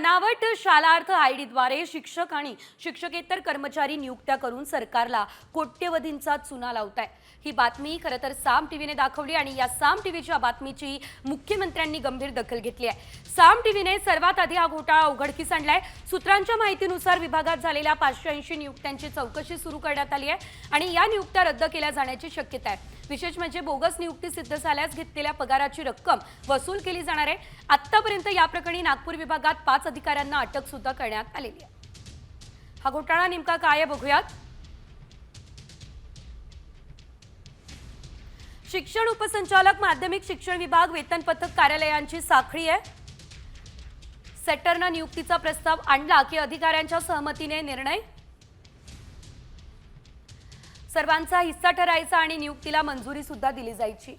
बनावट शालार्थ आयडीद्वारे शिक्षक आणि शिक्षकेतर कर्मचारी नियुक्त्या करून सरकारला कोट्यवधींचा चुना लावताय. ही बातमी खरं तर साम टीव्हीने दाखवली आणि या साम टीव्हीच्या बातमीची मुख्यमंत्र्यांनी गंभीर दखल घेतली आहे. साम टीव्हीने सर्वात आधी हा घोटाळा उघडकीस आणलाय. सूत्रांच्या माहितीनुसार विभागात झालेल्या पाचशे ऐंशी नियुक्त्यांची चौकशी सुरू करण्यात आली आहे आणि या नियुक्त्या रद्द केल्या जाण्याची शक्यता आहे. विशेष म्हणजे बोगस नियुक्ती सिद्ध झाल्यास घेतलेल्या पगाराची रक्कम वसूल केली जाणार आहे. आतापर्यंत या प्रकरणी नागपूर विभागात पाच अधिकाऱ्यांना अटक सुद्धा करण्यात आलेली आहे. हा घोटाळा नेमका काय आहे बघूयात. शिक्षण उपसंचालक माध्यमिक शिक्षण विभाग वेतन पथक कार्यालयांची साखळी आहे. सेटरनं नियुक्तीचा प्रस्ताव आणला की अधिकाऱ्यांच्या सहमतीने निर्णय सर्वांचा हिस्सा ठरायचा आणि नियुक्तीला मंजुरी सुद्धा दिली जायची.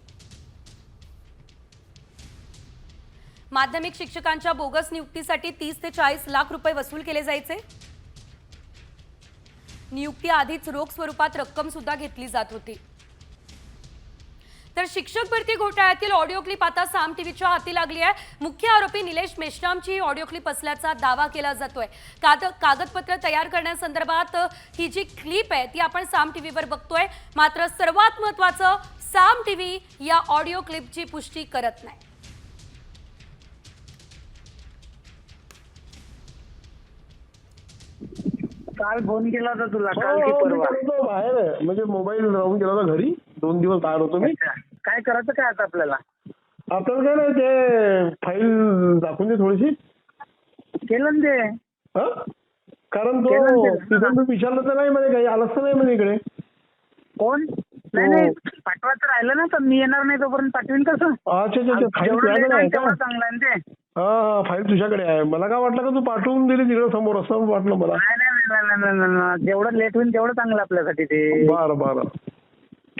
माध्यमिक शिक्षकांच्या बोगस नियुक्तीसाठी तीस ते चाळीस लाख रुपये वसूल केले जायचे. नियुक्ती आधीच रोख स्वरूपात रक्कम सुद्धा घेतली जात होती. तर शिक्षक भरती घोटाळ्यातील ऑडिओ क्लिप आता साम टीव्हीच्या हाती लागली आहे. मुख्य आरोपी निलेश मेश्रामची ही ऑडिओ क्लिप असल्याचा दावा केला जातोय. काद कागदपत्र तयार करण्यासंदर्भात ही जी क्लिप आहे ती आपण साम टीव्हीवर बघतोय. मात्र सर्वात महत्वाचं साम टीव्ही या ऑडिओ क्लिपची पुष्टी करत नाही. काल फोन केला होता तुला काल हो, की हो, परवा? बाहेर. म्हणजे मोबाईल राहून गेला होता घरी. दोन दिवस बाहेर होतो मी. काय करायचं काय आता आपल्याला? आपल्याला काय नाही ते फाईल दाखवून दे थोडीशी. केलं ना ते. हं? कारण केलं तो ते. तिथून मी विचारलं तर नाही म्हणे काही आलंच तर नाही म्हणे इकडे. कोण? नाही हो. नाही. पाठवायचं राहिलं ना तर मी येणार नाही तोपर्यंत पाठवीन कसं अच्छा अच्छा अच्छा. फाईल जेवढं तुझ्याकडे आहे आहे का? तेवढं चांगलं आहे ना ते. हा हा फाईल तुझ्याकडे आहे. मला काय वाटलं का तू पाठवून दिली तिकडे समोर असं वाटलं मला. नाही नाही नाही, नाही, नाही, नाही, नाही. जेवढं लेट होईल तेवढं चांगलं आपल्यासाठी ते. बरं बरं.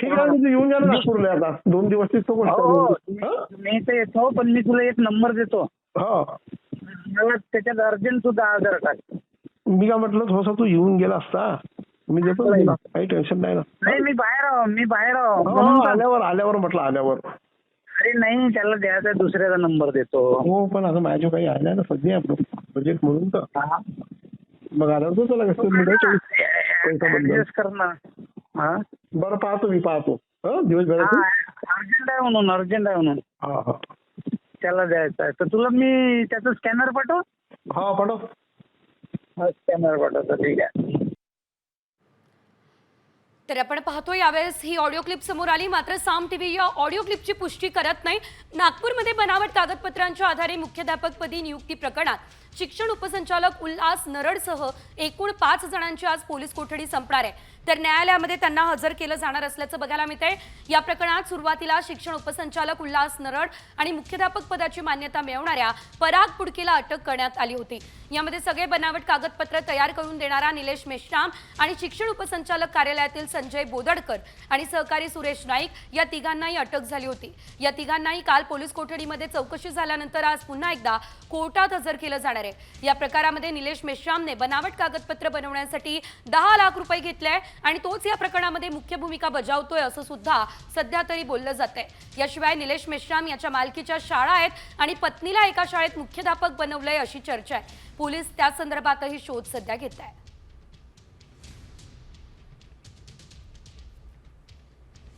ठीक आहे तू येऊन जा ना नागपूरला आता. दोन दिवस? मी तर येतो पण मी तुला एक नंबर देतो. हा. मला त्याच्यात अर्जंट सुद्धा आधार कार्ड. मी काय म्हटलं थोडासा तू येऊन गेला असता. मी देतो. काही टेन्शन नाही ना. नाही मी बाहेर आहो मी बाहेर आहो. आल्यावर आल्यावर म्हटलं आल्यावर. अरे नाही त्याला द्यायचा दुसऱ्याचा नंबर देतो. हो पण आता माझ्या काही नाही ना सध्या आपलं बजेट म्हणून तर. मग आल्यावर तो त्याला कसं बंद. ऍडजस्ट कर ना हा? बरं पाहतो मी पाहतो. हं दिवसभरात अर्जंट आहे म्हणून अर्जंट आहे म्हणून. हा हा. त्याला द्यायचं आहे. तर तुला मी त्याचं स्कॅनर पाठव? हा पाठव. स्कॅनर पाठवतो ठीक आहे. तर आपण पाहतो यावेळेस ही ऑडिओ क्लिप समोर आली. मात्र साम टीव्ही या ऑडिओ क्लिपची पुष्टी करत नाही. नागपूरमध्ये बनावट कागदपत्रांच्या आधारे मुख्याध्यापकपदी नियुक्ती प्रकरणात. शिक्षण उपसंचालक उल्हास नरडसह एकूण पाच जणांची आज पोलीस कोठडी संपणार आहे. तर न्यायालयामध्ये त्यांना हजर केलं जाणार असल्याचं बघायला मिळतंय. या प्रकरणात सुरुवातीला शिक्षण उपसंचालक उल्हास नरड आणि मुख्याध्यापक पदाची मान्यता मिळवणाऱ्या पराग पुडकेला अटक करण्यात आली होती. यामध्ये सगळे बनावट कागदपत्र तयार करून देणारा निलेश मेश्राम आणि शिक्षण उपसंचालक कार्यालयातील संजय बोदडकर आणि सहकारी सुरेश नाईक या तिघांनाही अटक झाली होती. या तिघांनाही काल पोलीस कोठडीमध्ये चौकशी झाल्यानंतर आज पुन्हा एकदा कोर्टात हजर केलं जाणार आहे. या प्रकारामध्ये निलेश मेश्रामने बनावट कागदपत्र बनवण्यासाठी दहा लाख रुपये घेतले आणि तोच या प्रकरणामध्ये मुख्य भूमिका बजावतोय असं सुद्धा सध्या तरी बोललं जात आहे याशिवाय निलेश मेश्राम याच्या मालकीच्या शाळा आहेत आणि पत्नीला एका शाळेत मुख्याध्यापक बनवलंय अशी चर्चा आहे. पोलीस त्या संदर्भातही शोध सध्या घेत आहे